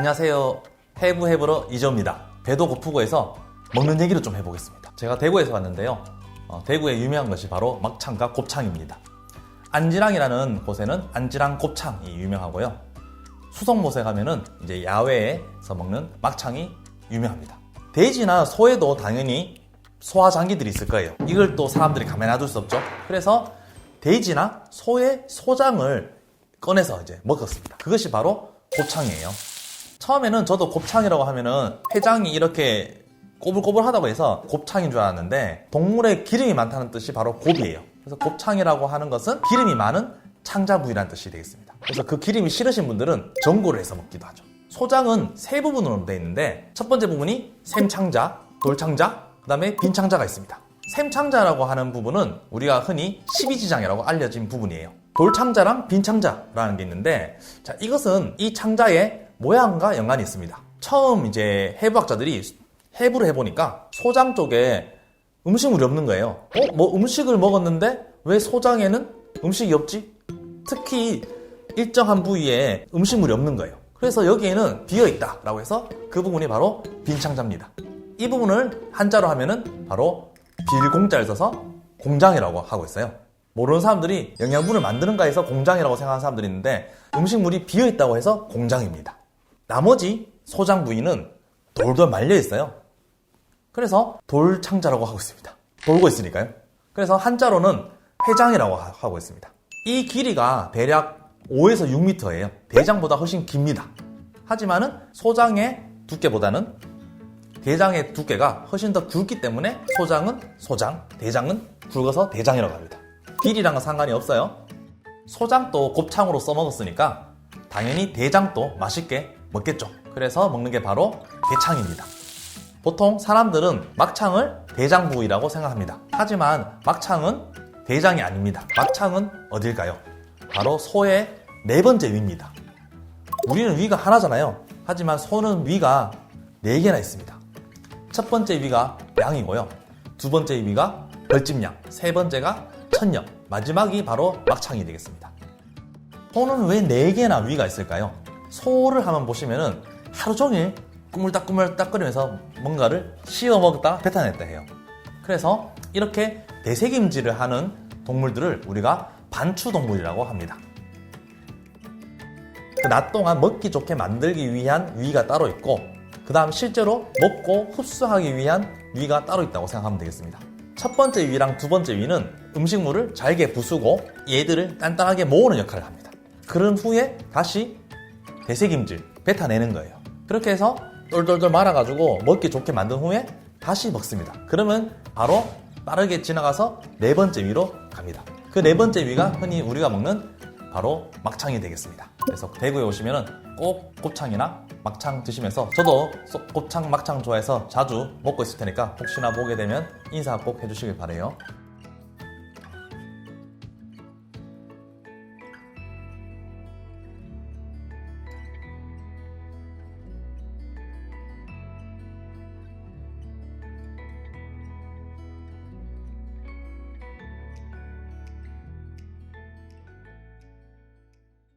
안녕하세요. 해부 해부러 이조입니다. 배도 고프고 해서 먹는 얘기를 좀 해보겠습니다. 제가 대구에서 왔는데요. 어, 대구의 유명한 것이 바로 막창과 곱창입니다. 안지랑이라는 곳에는 안지랑 곱창이 유명하고요. 수성못에 가면은 이제 야외에서 먹는 막창이 유명합니다. 돼지나 소에도 당연히 소화장기들이 있을 거예요. 이걸 또 사람들이 가만히 놔둘 수 없죠. 그래서 돼지나 소의 소장을 꺼내서 이제 먹었습니다. 그것이 바로 곱창이에요. 처음에는 저도 곱창이라고 하면은 회장이 이렇게 꼬불꼬불하다고 해서 곱창인 줄 알았는데 동물의 기름이 많다는 뜻이 바로 곱이에요. 그래서 곱창이라고 하는 것은 기름이 많은 창자 부위라는 뜻이 되겠습니다. 그래서 그 기름이 싫으신 분들은 전골을 해서 먹기도 하죠. 소장은 세 부분으로 되어 있는데 첫 번째 부분이 샘창자, 돌창자, 그 다음에 빈창자가 있습니다. 샘창자라고 하는 부분은 우리가 흔히 12지장이라고 알려진 부분이에요. 돌창자랑 빈창자라는 게 있는데 자 이것은 이 창자의 모양과 연관이 있습니다. 처음 이제 해부학자들이 해부를 해보니까 소장 쪽에 음식물이 없는 거예요. 어? 뭐 음식을 먹었는데 왜 소장에는 음식이 없지? 특히 일정한 부위에 음식물이 없는 거예요. 그래서 여기에는 비어 있다 라고 해서 그 부분이 바로 빈창자입니다. 이 부분을 한자로 하면은 바로 빌공자를 써서 공장이라고 하고 있어요. 모르는 사람들이 영양분을 만드는가 해서 공장이라고 생각하는 사람들이 있는데 음식물이 비어 있다고 해서 공장입니다. 나머지 소장 부위는 돌돌 말려 있어요. 그래서 돌창자라고 하고 있습니다. 돌고 있으니까요. 그래서 한자로는 회장이라고 하- 하고 있습니다. 이 길이가 대략 5에서 6m예요. 대장보다 훨씬 깁니다. 하지만은 소장의 두께보다는 대장의 두께가 훨씬 더 굵기 때문에 소장은 소장, 대장은 굵어서 대장이라고 합니다. 길이랑은 상관이 없어요. 소장도 곱창으로 써먹었으니까 당연히 대장도 맛있게 먹겠죠. 그래서 먹는 게 바로 대창입니다. 보통 사람들은 막창을 대장 부위라고 생각합니다. 하지만 막창은 대장이 아닙니다. 막창은 어딜까요? 바로 소의 네 번째 위입니다. 우리는 위가 하나잖아요. 하지만 소는 위가 네 개나 있습니다. 첫 번째 위가 양이고요. 두 번째 위가 벌집양, 세 번째가 천녕, 마지막이 바로 막창이 되겠습니다. 소는 왜 네 개나 위가 있을까요? 소를 한번 보시면은 하루 종일 꾸물딱꾸물딱거리면서 뭔가를 씹어 먹다 뱉어냈다 해요. 그래서 이렇게 대세김질을 하는 동물들을 우리가 반추동물이라고 합니다. 그낮 동안 먹기 좋게 만들기 위한 위가 따로 있고 그 다음 실제로 먹고 흡수하기 위한 위가 따로 있다고 생각하면 되겠습니다. 첫 번째 위랑 두 번째 위는 음식물을 잘게 부수고 얘들을 단단하게 모으는 역할을 합니다. 그런 후에 다시 대세김질 뱉어내는 거예요. 그렇게 해서 똘똘똘 말아가지고 먹기 좋게 만든 후에 다시 먹습니다. 그러면 바로 빠르게 지나가서 네 번째 위로 갑니다. 그 네 번째 위가 흔히 우리가 먹는 바로 막창이 되겠습니다. 그래서 대구에 오시면은 꼭 곱창이나 막창 드시면서 저도 소- 곱창 막창 좋아해서 자주 먹고 있을 테니까 혹시나 보게 되면 인사 꼭 해주시길 바래요.